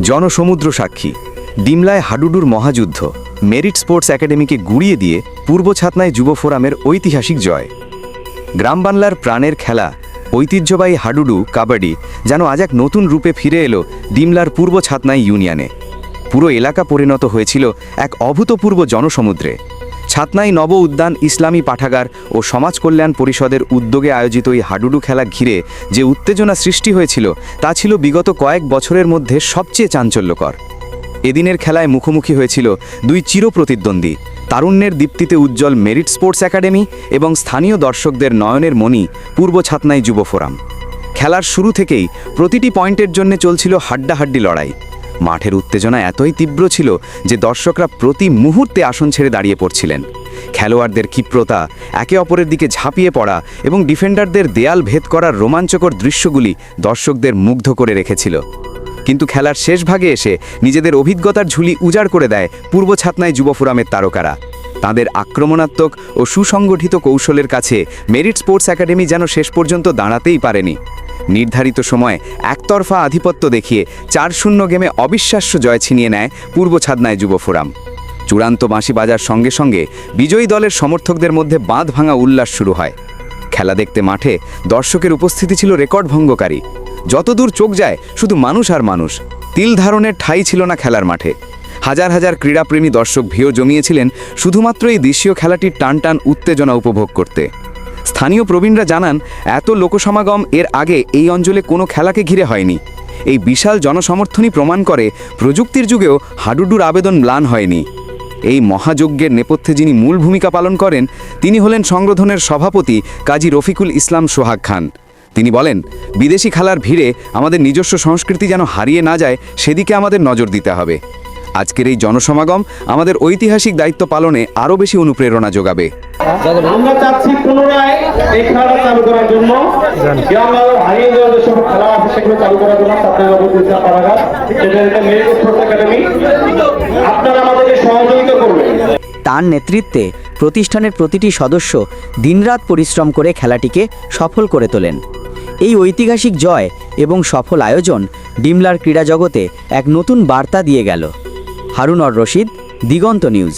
জনসমুদ্র সাক্ষী, ডিমলায় হাডুডুর মহাযুদ্ধ, merit sports একাডেমিকে গুড়িয়ে দিয়ে পূর্ব ছাতনায় যুব ফোরামের ঐতিহাসিক জয়। গ্রাম বাংলার প্রাণের খেলা, ঐতিহ্যবাহী হাডুডু, কাবাডি, যেন আজ এক নতুন রূপে ফিরে এলো ডিমলার পূর্ব ছাতনাই ইউনিয়নে। পুরো এলাকা পরিণত হয়েছিল এক অভূতপূর্ব জনসমুদ্রে। ছাতনাই নব উদ্যান ইসলামী পাঠাগার ও সমাজ কল্যাণ পরিষদের উদ্যোগে আয়োজিত এই হাডুডু খেলা ঘিরে যে উত্তেজনা সৃষ্টি হয়েছিল, তা ছিল বিগত কয়েক বছরের মধ্যে সবচেয়ে চাঞ্চল্যকর। এদিনের খেলায় মুখোমুখি হয়েছিল দুই চিরপ্রতিদ্বন্দ্বী, তারুণ্যের দীপ্তিতে উজ্জ্বল মেরিট স্পোর্টস একাডেমি এবং স্থানীয় দর্শকদের নয়নের মণি, পূর্ব ছাতনাই যুব ফোরাম। খেলার শুরু থেকেই প্রতিটি পয়েন্টের জন্য চলছিল হাড্ডাহাড্ডি লড়াই। মাঠের উত্তেজনা এতই তীব্র ছিল যে দর্শকরা প্রতি মুহূর্তে আসন ছেড়ে দাঁড়িয়ে পড়ছিলেন। খেলোয়াড়দের ক্ষিপ্রতা, একে অপরের দিকে ঝাঁপিয়ে পড়া এবং ডিফেন্ডারদের দেয়াল ভেদ করার রোমাঞ্চকর দৃশ্যগুলি দর্শকদের মুগ্ধ করে রেখেছিল। কিন্তু খেলার শেষ ভাগে এসে নিজেদের অভিজ্ঞতার ঝুলি উজাড় করে দেয় পূর্ব ছাতনায় যুব ফোরামের তারকারা। তাদের আক্রমণাত্মক ও সুসংগঠিত কৌশলের কাছে মেরিট স্পোর্টস একাডেমি যেন শেষ পর্যন্ত দাঁড়াতেই পারেনি। নির্ধারিত সময় একতরফা আধিপত্য দেখিয়ে চার শূন্য গেমে অবিশ্বাস্য জয় ছিনিয়ে নেয় পূর্ব ছাদনায় যুব ফোরাম। চূড়ান্ত বাঁশি বাজার সঙ্গে সঙ্গে বিজয়ী দলের সমর্থকদের মধ্যে বাঁধ ভাঙা উল্লাস শুরু হয়। খেলা দেখতে মাঠে দর্শকের উপস্থিতি ছিল রেকর্ড ভঙ্গকারী। যতদূর চোখ যায়, শুধু মানুষ আর মানুষ। তিল ধারণের ঠাই ছিল না খেলার মাঠে। হাজার হাজার ক্রীড়াপ্রেমী দর্শক ভিড় জমিয়েছিলেন শুধুমাত্র এই দেশীয় খেলাটির টান টান উত্তেজনা উপভোগ করতে। স্থানীয় প্রবীণরা জানান, এত লোকসমাগম এর আগে এই অঞ্চলে কোনো খেলাকে ঘিরে হয়নি। এই বিশাল জনসমর্থনই প্রমাণ করে প্রযুক্তির যুগেও হাডুডুর আবেদন ম্লান হয়নি। এই মহাযজ্ঞের নেপথ্যে যিনি মূল ভূমিকা পালন করেন, তিনি হলেন সংগঠনের সভাপতি কাজী রফিকুল ইসলাম সোহাগ খান। তিনি বলেন, বিদেশি খেলার ভিড়ে আমাদের নিজস্ব সংস্কৃতি যেন হারিয়ে না যায়, সেদিকে আমাদের নজর দিতে হবে। আজকের এই জনসমাগম আমাদের ঐতিহাসিক দায়িত্ব পালনে আরও বেশি অনুপ্রেরণা যোগাবে। আমরা চাচ্ছি পুনরায় এই খেলাটা চালু করার জন্য। যে হারিয়ে যাওয়া যে সব খেলা আছে সেগুলো চালু করার জন্য আপনারা অবশ্যই পারাগার সেটা একটা মেরিট স্পোর্টস একাডেমি। আপনারা আমাদেরকে সহযোগিতা করবেন। তার নেতৃত্বে প্রতিষ্ঠানের প্রতিটি সদস্য দিনরাত পরিশ্রম করে খেলাটিকে সফল করে তোলেন। এই ঐতিহাসিক জয় এবং সফল আয়োজন ডিমলার ক্রীড়া জগতে এক নতুন বার্তা দিয়ে গেল। হারুন অর রশিদ দিগন্ত নিউজ।